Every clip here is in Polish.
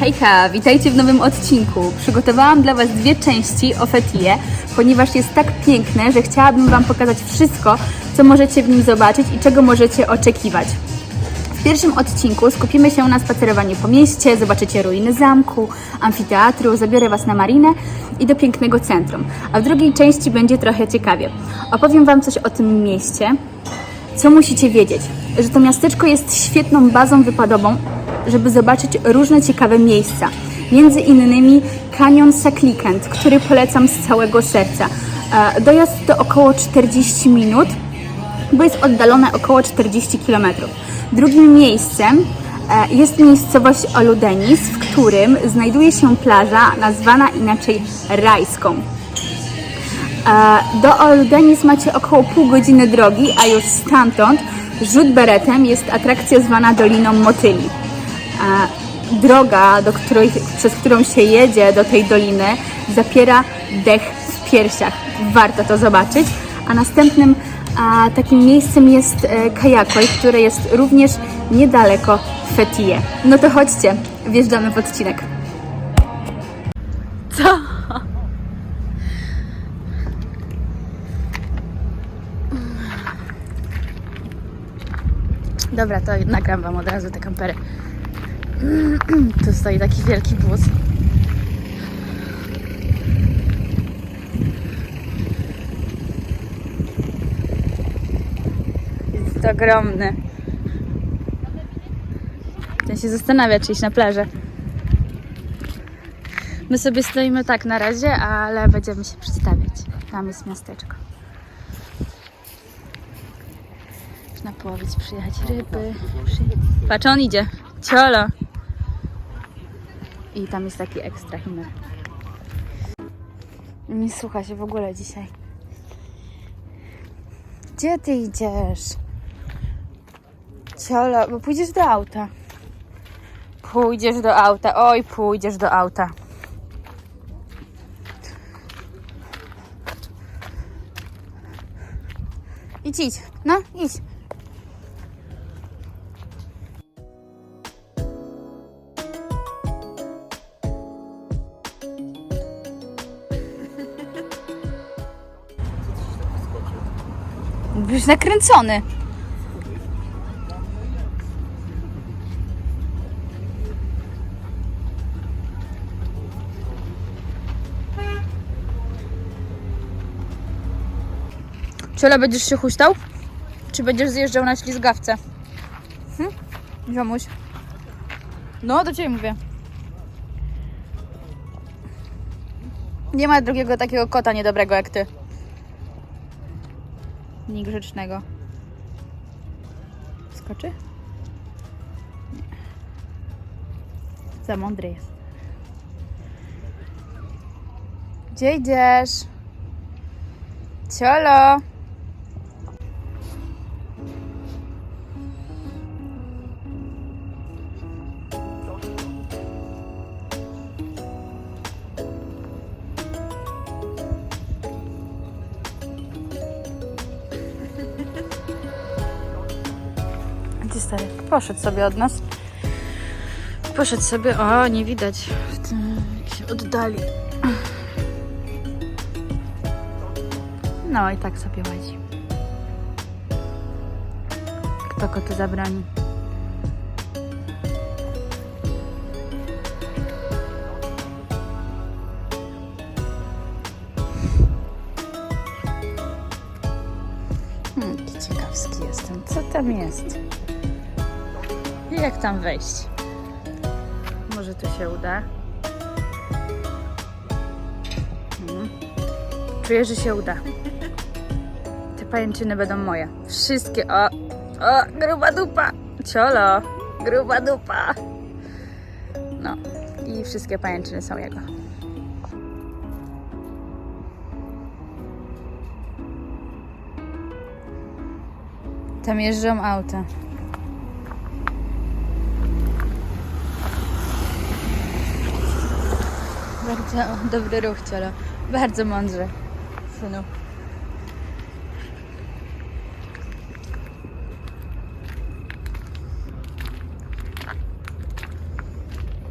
Hejka, witajcie w nowym odcinku. Przygotowałam dla Was dwie części o Fetije, ponieważ jest tak piękne, że chciałabym Wam pokazać wszystko, co możecie w nim zobaczyć i czego możecie oczekiwać. W pierwszym odcinku skupimy się na spacerowaniu po mieście, zobaczycie ruiny zamku, amfiteatru, zabiorę Was na marinę i do pięknego centrum. A w drugiej części będzie trochę ciekawie. Opowiem Wam coś o tym mieście, co musicie wiedzieć? Że to miasteczko jest świetną bazą wypadową, żeby zobaczyć różne ciekawe miejsca. Między innymi kanion Saklikent, który polecam z całego serca. E, Dojazd to około 40 minut, bo jest oddalone około 40 km. Drugim miejscem e, jest miejscowość Oludenis, w którym znajduje się plaża nazwana inaczej Rajską. E, Do Oldenis macie około pół godziny drogi, a już stamtąd rzut beretem jest atrakcja zwana Doliną Motyli. Droga, do której, przez którą się jedzie do tej doliny, zapiera dech w piersiach. Warto to zobaczyć. A następnym a, takim miejscem jest e, Kajakoj, które jest również niedaleko Fetije. No to chodźcie, wjeżdżamy w odcinek. Co? Dobra, to nagram Wam od razu te kampery. Tu stoi taki wielki wóz. Jest ogromny. Ten się zastanawia, czy iść na plażę. My sobie stoimy tak na razie, ale będziemy się przedstawiać. Tam jest miasteczko. Można połowić, przyjechać ryby. Patrz, on idzie. Ciolo. I tam jest taki ekstra himer. Nie słucha się w ogóle dzisiaj. Gdzie ty idziesz? Ciolo, bo pójdziesz do auta. Pójdziesz do auta. Oj, pójdziesz do auta. Idź, idź. No, idź. Byś nakręcony. Ciola, będziesz się huśtał? Czy będziesz zjeżdżał na ślizgawce? Hm? Ziomuś. No, do Ciebie mówię. Nie ma drugiego takiego kota niedobrego jak Ty. Niegrzecznego. Skoczy? Nie. Za mądry jest. Gdzie idziesz? Ciolo! Gdzie stary? Poszedł sobie od nas. Poszedł sobie. O, nie widać. W tym jak się oddali. No i tak sobie łazi. Kto kotu zabroni? Hmm, ciekawski jestem. Co tam jest? Jak tam wejść? Może tu się uda. Hmm. Czuję, że się uda. Te pajęczyny będą moje. Wszystkie. O, o, gruba dupa. Ciolo, gruba dupa. No, i wszystkie pajęczyny są jego. Tam jeżdżą auta. Bardzo dobry ruch, cielo. Bardzo mądrze, synu.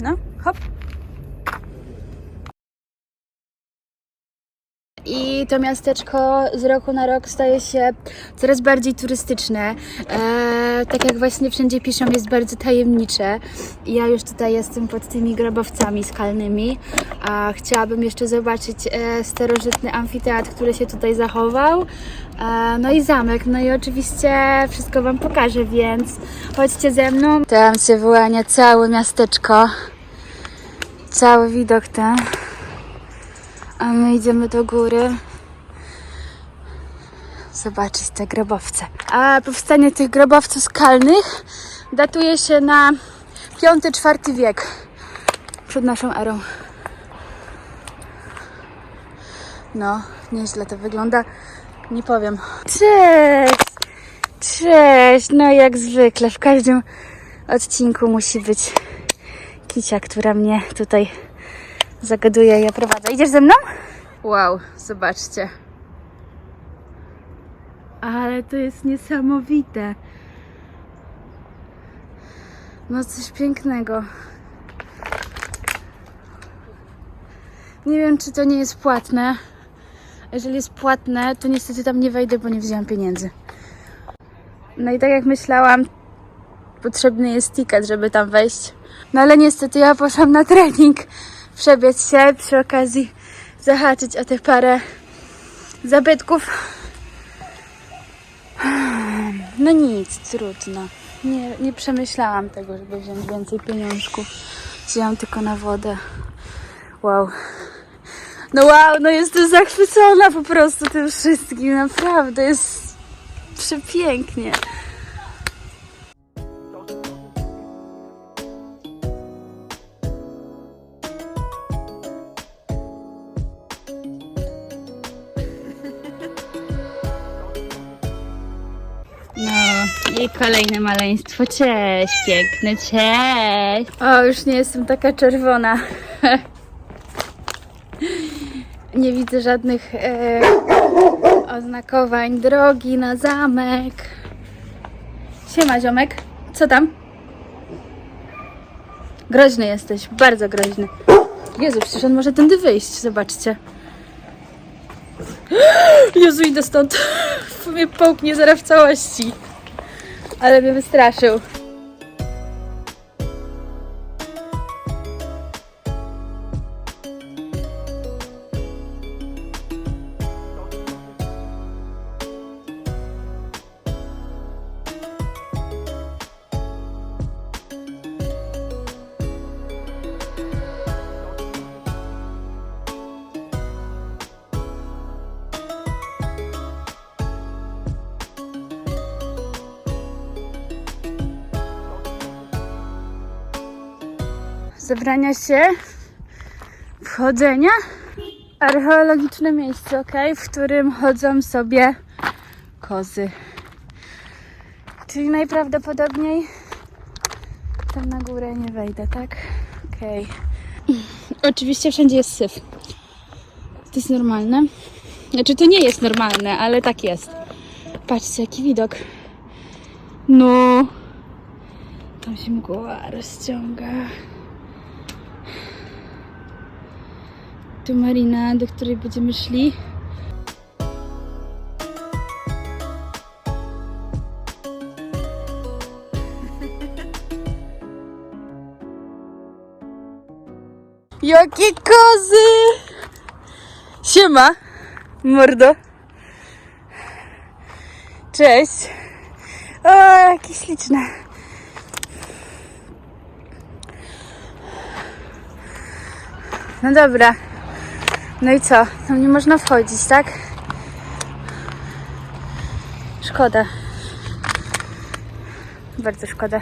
No, Hop. I to miasteczko z roku na rok staje się coraz bardziej turystyczne. E, tak jak właśnie wszędzie piszą, jest bardzo tajemnicze. Ja już tutaj jestem pod tymi grobowcami skalnymi, a chciałabym jeszcze zobaczyć e, starożytny amfiteatr, który się tutaj zachował. E, no i zamek, no i oczywiście wszystko Wam pokażę, więc chodźcie ze mną. Tam się wyłania całe miasteczko, cały widok ten. A my idziemy do góry zobaczyć te grobowce. A powstanie tych grobowców skalnych datuje się na V-IV wiek przed naszą erą. No, nieźle to wygląda. Nie powiem. Cześć! Cześć! No jak zwykle, w każdym odcinku musi być Kicia, która mnie tutaj zagaduje i prowadzę. Idziesz ze mną? Wow, zobaczcie. Ale to jest niesamowite. No coś pięknego. Nie wiem, czy to nie jest płatne. Jeżeli jest płatne, to niestety tam nie wejdę, bo nie wzięłam pieniędzy. No i tak jak myślałam, potrzebny jest ticket, żeby tam wejść. No ale niestety ja poszłam na trening, przebiec się, przy okazji zahaczyć o tych parę zabytków. No nic, trudno. Nie, nie przemyślałam tego, żeby wziąć więcej pieniążków. Wzięłam tylko na wodę. Wow. No wow, no jestem zachwycona po prostu tym wszystkim. Naprawdę jest przepięknie. Kolejne maleństwo. Cześć, piękny, cześć. O, już nie jestem taka czerwona. nie widzę żadnych e, oznakowań drogi na zamek. Siema, ziomek. Co tam? Groźny jesteś, bardzo groźny. Jezu, przecież on może tędy wyjść, zobaczcie. Jezu, idę stąd. Mnie połknie zaraz w całości. Ale mnie wystraszył. Zebrania się, wchodzenia. Archeologiczne miejsce, ok, w którym chodzą sobie kozy. Czyli najprawdopodobniej tam na górę nie wejdę, tak? Okej. Oczywiście wszędzie jest syf. To jest normalne. Znaczy to nie jest normalne, ale tak jest. Patrzcie, jaki widok. No. Tam się mgła rozciąga. Tu marina, do której będziemy szli. Jakie kozy! Siema, mordo. Cześć. O, jakie śliczne. No dobra. No i co? Tam nie można wchodzić, tak? Szkoda. Bardzo szkoda.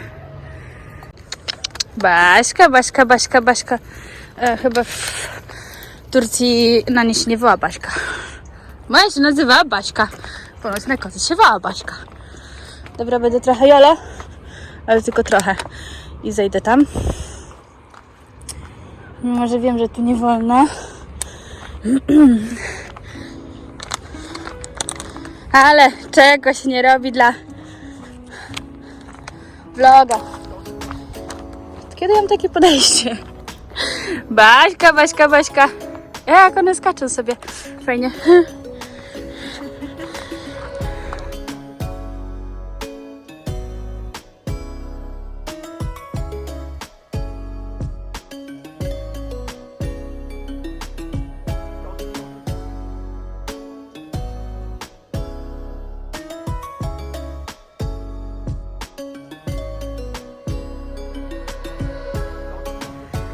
Baśka, Baśka, Baśka, Baśka. E, chyba w Turcji na nie się nie woła Baśka. Moja się nazywa Baśka. Ponoć na koty się woła Baśka. Dobra, będę trochę jolo, ale tylko trochę. I zejdę tam. Mimo, że wiem, że tu nie wolno. Ale czego się nie robi dla vloga. Kiedy mam takie podejście? Baśka, Baśka, Baśka. Jak one skaczą sobie. Fajnie.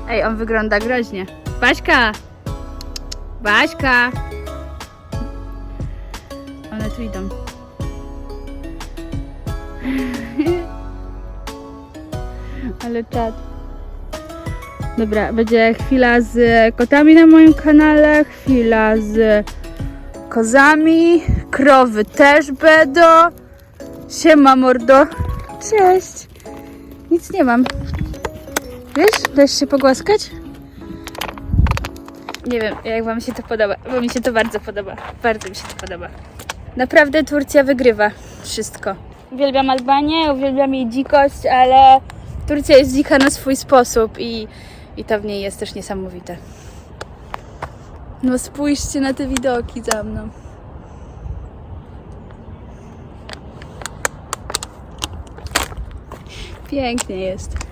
Ej, on wygląda groźnie. Baśka! Baśka! One tu idą. Ale czad. Dobra, będzie chwila z kotami na moim kanale, chwila z kozami, krowy też będą. Siema mordo. Cześć. Nic nie mam. Dajesz się pogłaskać? Nie wiem, jak wam się to podoba, bo mi się to bardzo podoba. Bardzo mi się to podoba. Naprawdę Turcja wygrywa wszystko. Uwielbiam Albanię, uwielbiam jej dzikość, ale Turcja jest dzika na swój sposób i, i to w niej jest też niesamowite. No spójrzcie na te widoki za mną. Pięknie jest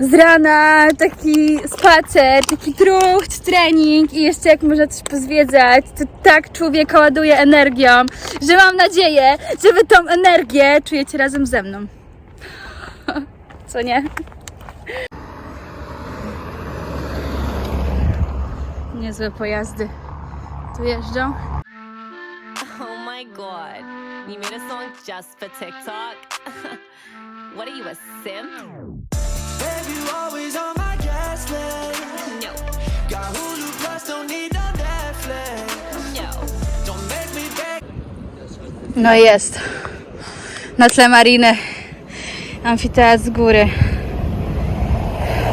z rana taki spacer, taki trucht, trening i jeszcze jak można coś pozwiedzać, to tak człowieka ładuje energią, że mam nadzieję, że wy tą energię czujecie razem ze mną. Co nie? Niezłe pojazdy tu jeżdżą. Oh my god. You made a song just for TikTok? what are you, a simp? Always on my gas lane. No, Got Hulu Plus, don't need no Netflix. no. Don't make me beg. No jest. Na tle mariny. Amfiteatr z góry.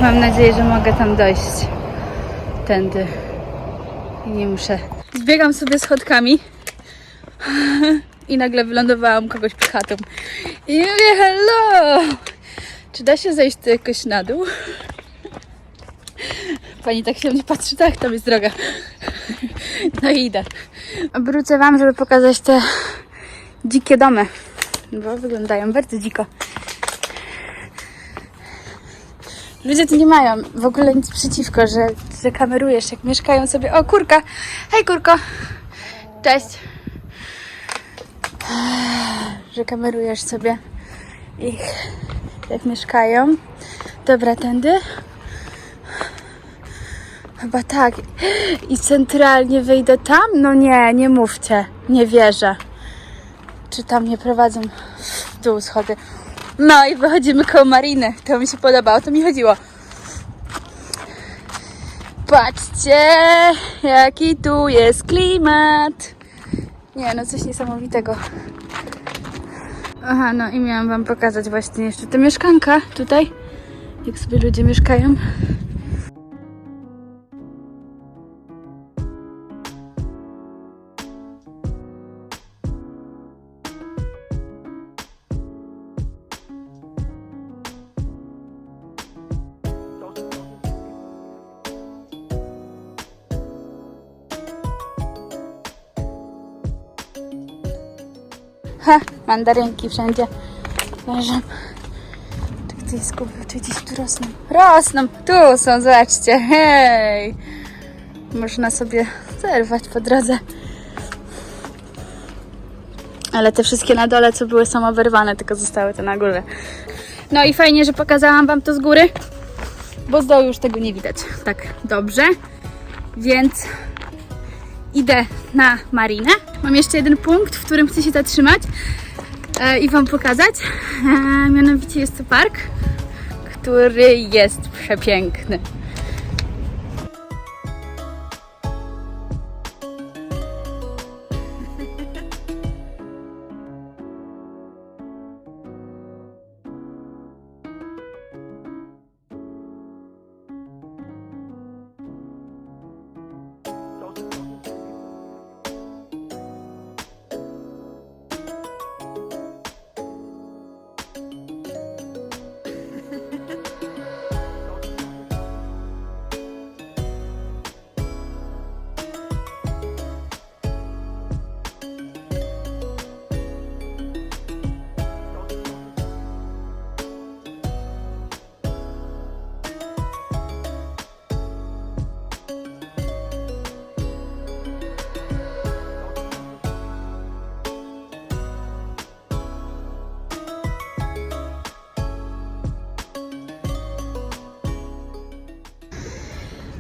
Mam nadzieję, że mogę tam dojść. Tędy. I nie muszę. Zbiegam sobie schodkami. I nagle wylądowałam kogoś pod chatą. I mówię, hello! Czy da się zejść tu jakoś na dół? Pani tak się mnie patrzy, tak, tam jest droga. No i idę. Obrócę Wam, żeby pokazać te dzikie domy, bo wyglądają bardzo dziko. Ludzie tu nie mają w ogóle nic przeciwko, że, że kamerujesz, jak mieszkają sobie. O, kurka! Hej, kurko! Cześć! Że kamerujesz sobie ich, jak mieszkają. Dobra, tędy. Chyba tak. I centralnie wyjdę tam? No nie, nie mówcie. Nie wierzę. Czy tam nie prowadzą w dół schody? No i wychodzimy koło mariny. To mi się podoba, o to mi chodziło. Patrzcie, jaki tu jest klimat. Nie, no coś niesamowitego. Aha, no i miałam wam pokazać właśnie jeszcze te mieszkanka tutaj. Jak sobie ludzie mieszkają. Mandarynki wszędzie leżą. Tak gdzieś zgubił, czy gdzieś tu rosną. Rosną, tu są, zobaczcie, hej! Można sobie zerwać po drodze. Ale te wszystkie na dole, co były, są oberwane, tylko zostały te na górze. No i fajnie, że pokazałam Wam to z góry, bo z dołu już tego nie widać. Tak, dobrze. Więc idę na marinę. Mam jeszcze jeden punkt, w którym chcę się zatrzymać e, i Wam pokazać. E, mianowicie jest to park, który jest przepiękny.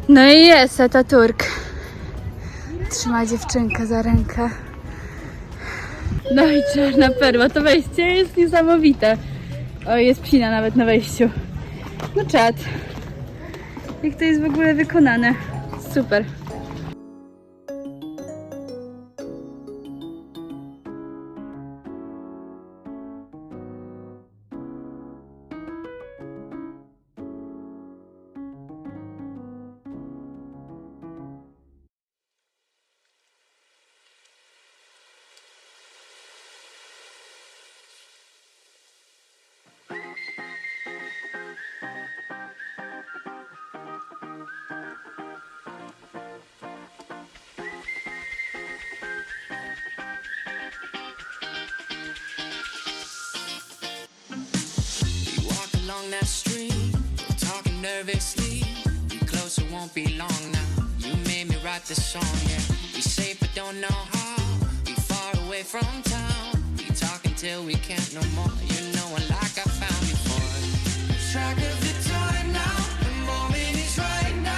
No i jest Ataturk. Trzyma dziewczynkę za rękę. No i czarna perła, to wejście jest niesamowite. O, jest psina nawet na wejściu. No czad. Jak to jest w ogóle wykonane. Super. Nervously. We close, it won't be long now. You made me write this song, yeah. We safe but don't know how. We far away from town. We talk until we can't no more. You know like I found before. Track of the time now. I've like. No.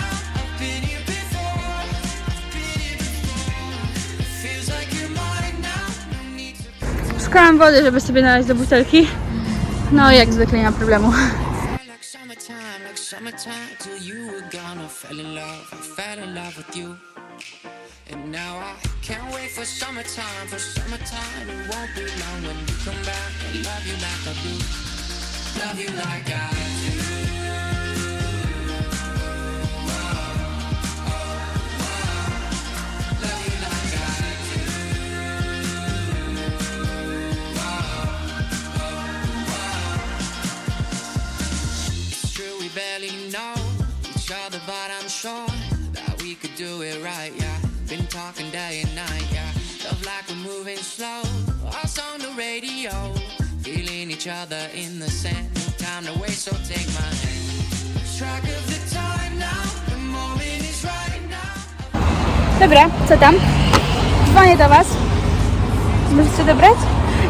Szukałam wody, żeby sobie nalać do butelki. No jak zwykle nie ma problemu. Summertime till you were gone. I fell in love, I fell in love with you. And now I can't wait for summertime, for summertime. It won't be long when you come back and love you like I do. Love you like I do it right, yeah. Been talking day and night, yeah. Love like we're moving slow, us on the radio. Feeling each other in the sand. No time to waste, so take my hand. Track of the time now, the moment is right now. Dobra, co tam? Dzwonię do Was. Możecie dobrać?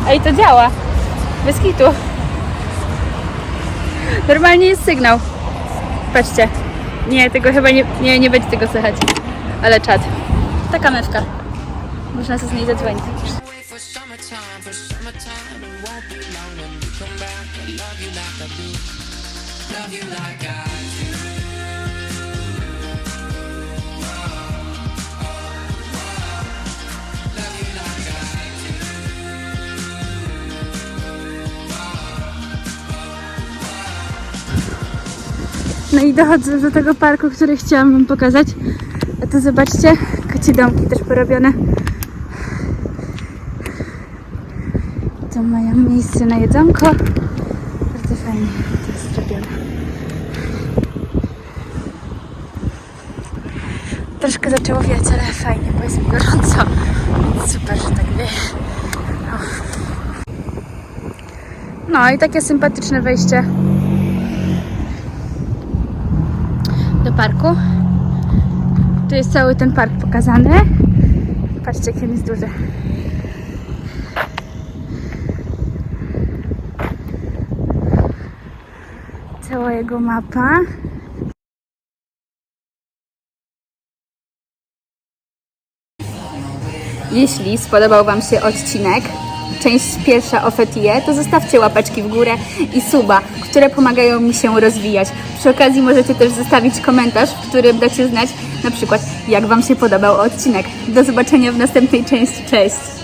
Ej, to działa. Bez kitu. Normalnie jest sygnał. Patrzcie. Nie, tego chyba nie, nie, nie będzie tego słychać. Ale czad. Taka mewka. Można sobie z niej zadzwonić. No i dochodzę do tego parku, który chciałam Wam pokazać. A tu zobaczcie, kocie domki też porobione. Tu mają miejsce na jedzonko. Bardzo fajnie to jest zrobione. Troszkę zaczęło wiać, ale fajnie, bo jest gorąco. Super, że tak wieje. O. No i takie sympatyczne wejście parku. Tu jest cały ten park pokazany. Patrzcie, jak on jest duży. Cała jego mapa. Jeśli spodobał Wam się odcinek, część pierwsza o Fetije, to zostawcie łapeczki w górę i suba, które pomagają mi się rozwijać. Przy okazji możecie też zostawić komentarz, w którym dacie znać na przykład, jak Wam się podobał odcinek. Do zobaczenia w następnej części. Cześć!